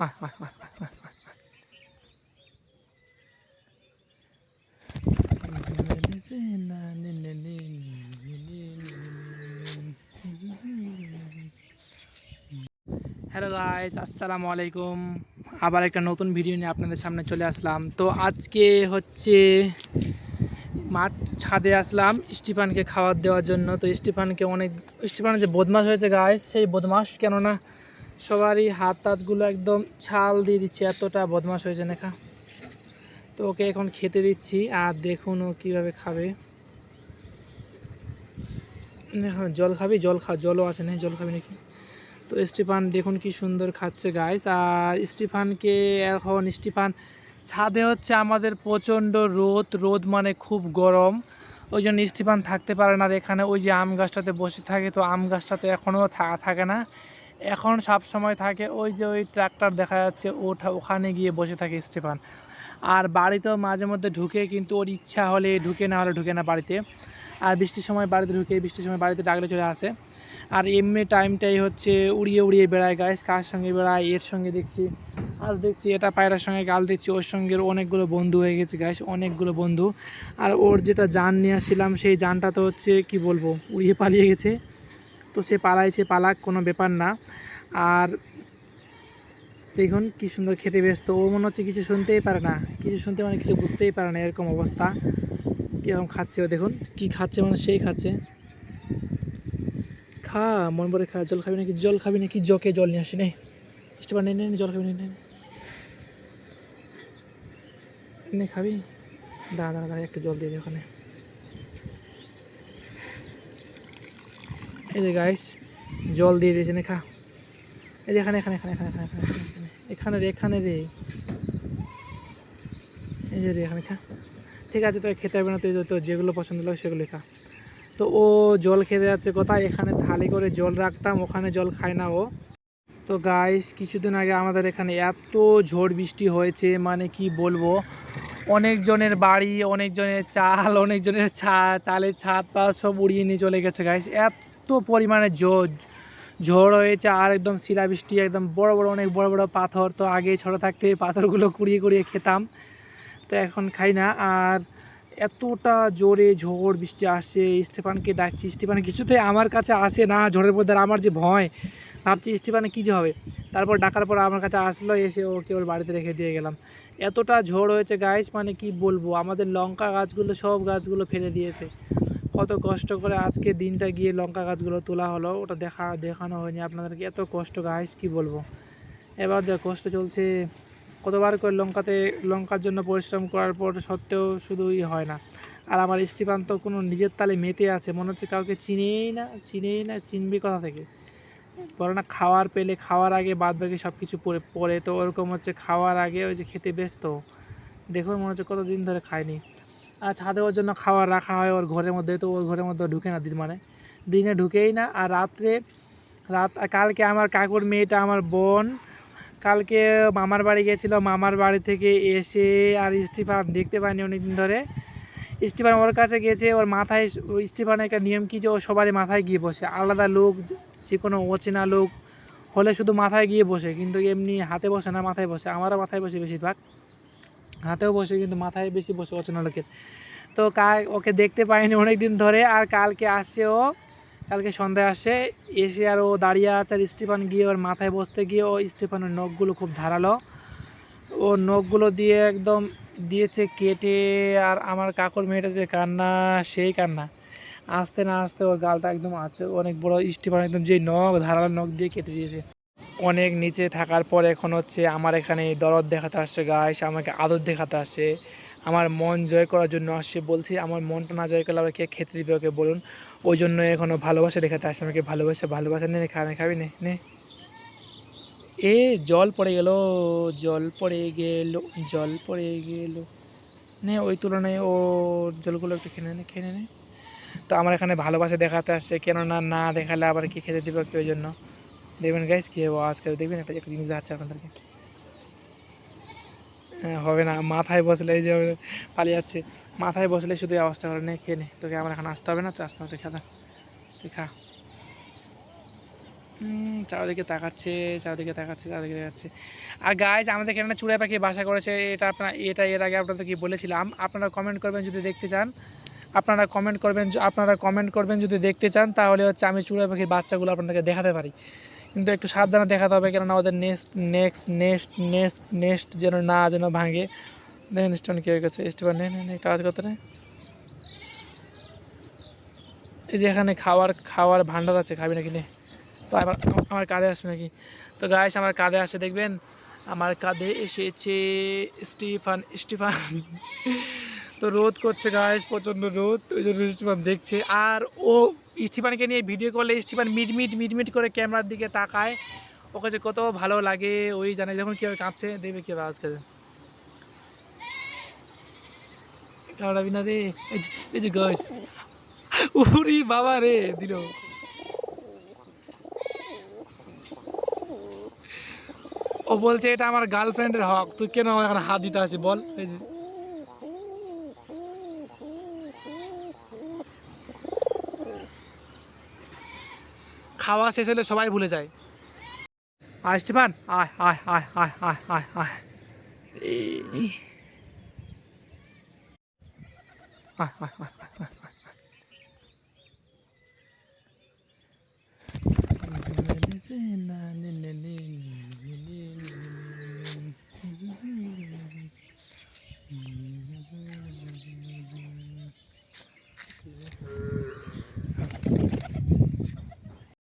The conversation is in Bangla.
হ্যালো গাইস আসসালামু আলাইকুম আবার একটা নতুন ভিডিও নিয়ে আপনাদের সামনে চলে আসলাম। তো আজকে হচ্ছে মাঠ ছাদে আসলাম স্টিফানকে খাবার দেওয়ার জন্য। তো স্টিফানকে অনেক স্টিফানের যে বদমাস হয়েছে গাইস সেই বদমাস কেননা সবারই হাত তাতগুলো একদম ছাল দিয়ে দিচ্ছে, এতটা বদমাস হয়েছে নেখা। তো ওকে এখন খেতে দিচ্ছি, আর দেখুন ও কীভাবে খাবে। এখন জল খাবি? জল খা, জলও আছে না জল খাবি নাকি? তো স্টিফান দেখুন কি সুন্দর খাচ্ছে গাইস আর স্টিফানকে, এখন স্টিফান ছাদে হচ্ছে আমাদের প্রচণ্ড রোদ। রোদ মানে খুব গরম। ওই জন্য স্টিফান থাকতে পারে না আর এখানে। ওই যে আম গাছটাতে বসে থাকে, তো আম গাছটাতে এখনও থাকে না। এখন সব সময় থাকে, ওই যে ওই ট্রাক্টর দেখা যাচ্ছে, ওঠা, ওখানে গিয়ে বসে থাকে স্টিফান। আর বাড়িতেও মাঝে মধ্যে ঢুকে কিন্তু ওর ইচ্ছা হলে ঢুকে, না হলে ঢুকে না বাড়িতে। আর বৃষ্টির সময় বাড়িতে ঢুকে, বৃষ্টির সময় বাড়িতে ডাকলে চলে আসে। আর এমনি টাইমটাই হচ্ছে উড়িয়ে উড়িয়ে বেড়ায় গাইস কার সঙ্গে বেড়ায়? এর সঙ্গে দেখছি, আজ দেখছি, এটা পায়রার সঙ্গে গাল দিচ্ছি ওর সঙ্গে অনেকগুলো বন্ধু হয়ে গেছে গাইস অনেকগুলো বন্ধু। আর ওর যেটা যান নিয়ে আসছিলাম, সেই যানটা তো হচ্ছে, কি বলব, উড়িয়ে পালিয়ে গেছে। তো সে পালায় সে পালাক কোনো ব্যাপার না। আর দেখুন কি সুন্দর খেতে ব্যস্ত। ও মনে হচ্ছে কিছু শুনতেই পারে না। কিছু শুনতে মানে কিছু বুঝতেই পারে না এরকম অবস্থা। কীরকম খাচ্ছে ও দেখুন কি খাচ্ছে মানে সেই খাচ্ছে। খা মন ভরে খা জল খাবি নাকি? জল খাবি নাকি? জকে জল নিয়ে আসি নে। স্টিফান নে নে নে, জল খাবি নে নে নে। নে খাবি? দাঁড়া দাঁড়া দাঁড়া একটু জল দিয়ে দে ওখানে। এই যে গাইস জল দিয়ে দিয়েছে খা। এই যে এখানে এখানে এখানে এখানে এখানে এখানে এখানে, এখানে রে এখানে রে। এই যে রে এখানে খা। ঠিক আছে তোকে খেতে হবে না তুই তো যেগুলো পছন্দ লাগে সেগুলো খা। তো ও জল খেতে যাচ্ছে কোথায়? এখানে থালি করে জল রাখতাম ওখানে জল খায় না ও। তো গাইস কিছুদিন আগে আমাদের এখানে এত ঝড় বৃষ্টি হয়েছে মানে কি বলব? অনেকজনের বাড়ি অনেকজনের চাল অনেকজনের ছা চালের ছাদ পা সব উড়িয়ে নিয়ে চলে গেছে গাইস এত পরিমাণে ঝড় ঝড় হয়েছে আর একদম শিলাবৃষ্টি, একদম বড় বড় অনেক বড় বড় পাথর। তো আগে ছোটো থাকতে পাথরগুলো কুড়িয়ে কুড়িয়ে খেতাম, তো এখন খাই না। আর এতটা জোরে ঝড় বৃষ্টি আসে স্টেফানকে ডাকছি। স্টেফান কিছুতে আমার কাছে আসে না, ঝড়ের মধ্যে। আমার যে ভয়, ভাবছি স্টেফানে কী যে হবে। তারপর ডাকার পর আমার কাছে আসলো, এসে ওকে ওর বাড়িতে রেখে দিয়ে গেলাম। এতটা ঝড় হয়েছে গাছ মানে কি বলব? আমাদের লঙ্কা গাছগুলো, সব গাছগুলো ফেলে দিয়েছে। কত কষ্ট করে আজকে দিনটা গিয়ে লঙ্কা গাছগুলো তোলা হলো, ওটা দেখা, দেখানো হয়নি আপনাদেরকে। এত কষ্ট গাছ কি বলব? এবার যা কষ্ট চলছে, কতবার করে লঙ্কাতে, লঙ্কার জন্য পরিশ্রম করার পর সত্ত্বেও শুধুই হয় না। আর আমার স্টিফান তো কোনো নিজের তালে মেতে আছে, মনে হচ্ছে কাউকে চিনেই না চিনেই না, চিনবি কথা থেকে? বলে না, খাওয়ার পেলে খাওয়ার আগে বাদ বাকি সব কিছু পরে পরে তো ওরকম হচ্ছে খাওয়ার আগে ওই যে খেতে ব্যস্ত। দেখুন মনে হচ্ছে কতদিন ধরে খায়নি ছাদে ওর জন্য খাবার রাখা হয় ওর ঘরের মধ্যে, তো ওর ঘরের মধ্যে ঢুকে না দিন মানে। দিনে ঢুকেই না, আর রাত্রে, রাত, কালকে আমার কাকুর মেয়েটা আমার বোন, কালকে মামার বাড়ি গেছিল, মামার বাড়ি থেকে এসে আর স্টিফান দেখতে পায়নি অনেকদিন ধরে। স্টিফান ওর কাছে গেছে, ওর মাথায় স্টিফানের একটা নিয়ম কী যে ও সবারই মাথায় গিয়ে বসে, আলাদা লোক, যে কোনো অচেনা লোক হলে শুধু মাথায় গিয়ে বসে, কিন্তু এমনি হাতে বসে না, মাথায় বসে, আমারও মাথায় বসে বেশিরভাগ। হাতেও বসে, কিন্তু মাথায় বেশি বসে অচেনা লোকের। তো কা ওকে দেখতে পাইনি অনেক দিন ধরে, আর কালকে আসছে ও, কালকে সন্ধ্যায় আসে, এসে আর ও দাঁড়িয়ে আছে আর স্টিফান গিয়ে ওর মাথায় বসতে গিয়ে ও স্টিফানের নখগুলো খুব ধারালো। ও নখগুলো দিয়ে একদম দিয়েছে কেটে, আর আমার কাকুর মেয়েটা যে কান্না, সেই কান্না। আসতে না আসতে ওর গালটা একদম আছে, অনেক বড় স্টিফান একদম যে নখ, ধারালো নখ দিয়ে কেটে দিয়েছে। অনেক নিচে থাকার পর এখন হচ্ছে আমার এখানে দরদ দেখাতে আসছে গাছ আমাকে আদর দেখাতে আসছে। আমার মন জয় করার জন্য আসছে বলছি, আমার মনটা না জয় করলে আবার কে খেতে দিবে ওকে বলুন। ওই জন্য এখনও ভালোবাসা দেখাতে আসছে আমাকে। ভালোবাসা ভালোবাসা। নে খানে খাবি, নে নে। এ, জল পড়ে গেল, জল পড়ে গেল, জল পড়ে গেল। নে, ওই তুলনায় ও জলগুলো একটু খেয়ে নে খেয়ে নে তো আমার এখানে ভালোবাসা দেখাতে আসছে, কেননা না দেখালে আবার কি খেতে দিবে কি ওই জন্য। দেখবেন গাইস কী হব আজকে দেখবেন একটা একটা জিনিস দেখাচ্ছে আপনাদেরকে। হ্যাঁ হবে না, মাথায় বসলে এই যে পালিয়ে যাচ্ছে। মাথায় বসলে শুধু আওয়াজটা করে, নে, খেয়ে নে। তোকে আমার এখন আসতে হবে না, তো আসতে হবে তুই খা তুই খা। চারিদিকে তাকাচ্ছে চারিদিকে তাকাচ্ছে চারিদিকে তাকাচ্ছে। আর গাইজ আমাদের এখানে চূড়াই পাখি বাসা করেছে, এটা আপনার, এটা এর আগে আপনাদেরকে বলেছিলাম? আপনারা কমেন্ট করবেন যদি দেখতে চান। আপনারা কমেন্ট করবেন, আপনারা কমেন্ট করবেন যদি দেখতে চান, তাহলে হচ্ছে আমি চূড়াই পাখির বাচ্চাগুলো আপনাদেরকে দেখাতে পারি। কিন্তু একটু সাবধানে দেখাতে হবে কেননা ওদের next next next next next যেন না যেন ভাঙে। দেখেন স্টোন কী হয়ে গেছে। স্টোন নে নে নে, কাজ করতে নে। এই যে এখানে খাওয়ার খাওয়ার ভান্ডার আছে খাবি নাকি নে? তো আবার আমার কাঁধে আসবে নাকি? তো গাইস আমার কাঁধে আসে দেখবেন? আমার কাঁধে এসেছে স্টিফান স্টিফান। তো রোদ করছে গাইস প্রচণ্ড রোদ। ওই জন্য স্টিফান দেখছে। আর ও স্টিফানকে নিয়ে ভিডিও করলে স্টিফান মিটমিট মিটমিট করে ক্যামেরার দিকে তাকায়। ওকে যে কত ভালো লাগে, ওই জানে। যখন কীভাবে কাঁপছে। দেখবে কীভাবে আজকে না রে, এই যে- গাইস উরি বাবা রে, দিল। ও বলছে, এটা আমার গার্লফ্রেন্ডের হক। তুই কেন আমার হাত দিতে আসি বল, এই যে। খাওয়া শেষ হলে সবাই ভুলে যায় আয় স্টিফান আয় আয় আয় আয় আয় আয় আয় আয় আয় আয় আয়